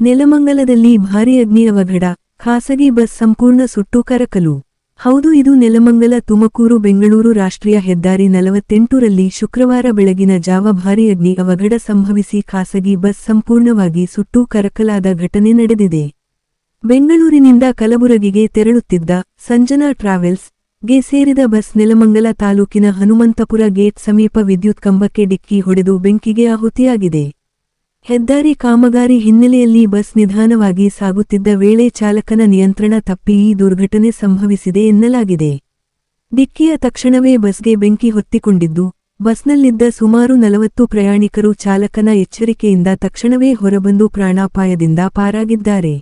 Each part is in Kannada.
ನೆಲಮಂಗಲದಲ್ಲಿ ಭಾರೀ ಅಗ್ನಿ ಅವಘಡ ಖಾಸಗಿ ಬಸ್ ಸಂಪೂರ್ಣ ಸುಟ್ಟು ಕರಕಲು. ಹೌದು, ಇದು ನೆಲಮಂಗಲ, ತುಮಕೂರು, ಬೆಂಗಳೂರು ರಾಷ್ಟ್ರೀಯ ಹೆದ್ದಾರಿ ನಲವತ್ತೆಂಟರಲ್ಲಿ ಶುಕ್ರವಾರ ಬೆಳಗಿನ ಜಾವ ಭಾರೀ ಅಗ್ನಿ ಅವಘಡ ಸಂಭವಿಸಿ ಖಾಸಗಿ ಬಸ್ ಸಂಪೂರ್ಣವಾಗಿ ಸುಟ್ಟು ಕರಕಲಾದ ಘಟನೆ ನಡೆದಿದೆ. ಬೆಂಗಳೂರಿನಿಂದ ಕಲಬುರಗಿಗೆ ತೆರಳುತ್ತಿದ್ದ ಸಂಜನಾ ಟ್ರಾವೆಲ್ಸ್ಗೆ ಸೇರಿದ ಬಸ್ ನೆಲಮಂಗಲ ತಾಲೂಕಿನ ಹನುಮಂತಪುರ ಗೇಟ್ ಸಮೀಪ ವಿದ್ಯುತ್ ಕಂಬಕ್ಕೆ ಡಿಕ್ಕಿ ಹೊಡೆದು ಬೆಂಕಿಗೆ ಆಹುತಿಯಾಗಿದೆ. ಹೆದ್ದಾರಿ ಕಾಮಗಾರಿ ಹಿನ್ನೆಲೆಯಲ್ಲಿ ಬಸ್ ನಿಧಾನವಾಗಿ ಸಾಗುತ್ತಿದ್ದ ವೇಳೆ ಚಾಲಕನ ನಿಯಂತ್ರಣ ತಪ್ಪಿ ಈ ದುರ್ಘಟನೆ ಸಂಭವಿಸಿದೆ ಎನ್ನಲಾಗಿದೆ. ಡಿಕ್ಕಿಯ ತಕ್ಷಣವೇ ಬಸ್ಗೆ ಬೆಂಕಿ ಹೊತ್ತಿಕೊಂಡಿದ್ದು, ಬಸ್ನಲ್ಲಿದ್ದ ಸುಮಾರು ನಲವತ್ತು ಪ್ರಯಾಣಿಕರು ಚಾಲಕನ ಎಚ್ಚರಿಕೆಯಿಂದ ತಕ್ಷಣವೇ ಹೊರಬಂದು ಪ್ರಾಣಾಪಾಯದಿಂದ ಪಾರಾಗಿದ್ದಾರೆ.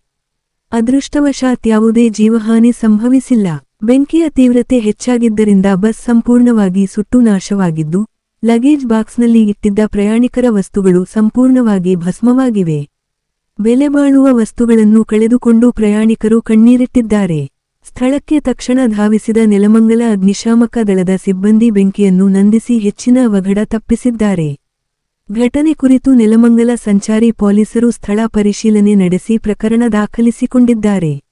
ಅದೃಷ್ಟವಶಾತ್ ಯಾವುದೇ ಜೀವಹಾನಿ ಸಂಭವಿಸಿಲ್ಲ. ಬೆಂಕಿಯ ತೀವ್ರತೆ ಹೆಚ್ಚಾಗಿದ್ದರಿಂದ ಬಸ್ ಸಂಪೂರ್ಣವಾಗಿ ಸುಟ್ಟು ನಾಶವಾಗಿದ್ದು ಲಗೇಜ್ ಬಾಕ್ಸ್ನಲ್ಲಿ ಇಟ್ಟಿದ್ದ ಪ್ರಯಾಣಿಕರ ವಸ್ತುಗಳು ಸಂಪೂರ್ಣವಾಗಿ ಭಸ್ಮವಾಗಿವೆ. ಬೆಲೆಬಾಳುವ ವಸ್ತುಗಳನ್ನು ಕಳೆದುಕೊಂಡು ಪ್ರಯಾಣಿಕರು ಕಣ್ಣೀರಿಟ್ಟಿದ್ದಾರೆ. ಸ್ಥಳಕ್ಕೆ ತಕ್ಷಣ ಧಾವಿಸಿದ ನೆಲಮಂಗಲ ಅಗ್ನಿಶಾಮಕ ದಳದ ಸಿಬ್ಬಂದಿ ಬೆಂಕಿಯನ್ನು ನಂದಿಸಿ ಹೆಚ್ಚಿನ ಅವಘಡ ತಪ್ಪಿಸಿದ್ದಾರೆ. ಘಟನೆ ಕುರಿತು ನೆಲಮಂಗಲ ಸಂಚಾರಿ ಪೊಲೀಸರು ಸ್ಥಳ ಪರಿಶೀಲನೆ ನಡೆಸಿ ಪ್ರಕರಣ ದಾಖಲಿಸಿಕೊಂಡಿದ್ದಾರೆ.